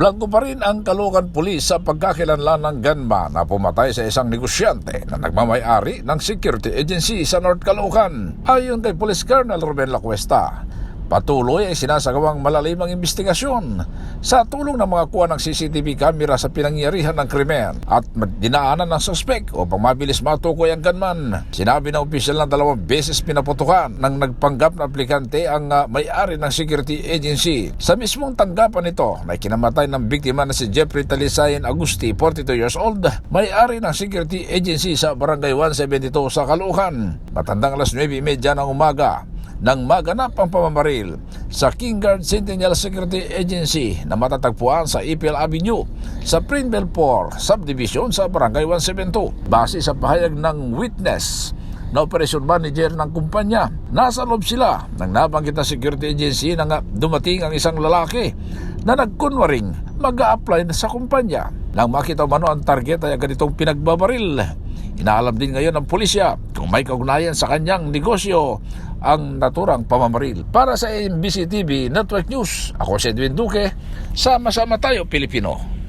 Blanco pa rin ang Caloocan Police sa pagkakilanlan ng gunman na pumatay sa isang negosyante na nagmamayari ng security agency sa North Caloocan. Ayon kay Police Colonel Ruben Lacuesta, Patuloy ay sinasagawang malalimang investigasyon sa tulong ng mga kuha ng CCTV camera sa pinangyarihan ng krimen at dinaanan ng suspek upang mabilis matukoy ang gunman. Sinabi ng opisyal na dalawang beses pinaputukan ng nagpanggap na aplikante ang ah, may-ari ng security agency. Sa mismong tanggapan nito na kinamatay ng biktima na si Jeffrey Talisayan Agusti, 42 years old, may-ari ng security agency sa Barangay 172 sa Caloocan. Matandang alas 9.30 ng umaga, nang maganap ang pamamaril sa King Guard Centennial Security Agency na matatagpuan sa Ipil Avenue sa Prinbel 4 Subdivision sa Barangay 172. Base sa pahayag ng witness na operasyon manager ng kumpanya. Nasa loob sila ng nabanggit na security agency na nga dumating ang isang lalaki na nagkunwaring mag apply na sa kumpanya. Nang makita mano ang target ay agad itong pinagbabaril. Inaalam din ngayon ng pulisya kung may kaugnayan sa kanyang negosyo ang naturang pamamaril. Para sa MBC TV Network News, ako si Edwin Duque, sama-sama tayo Pilipino.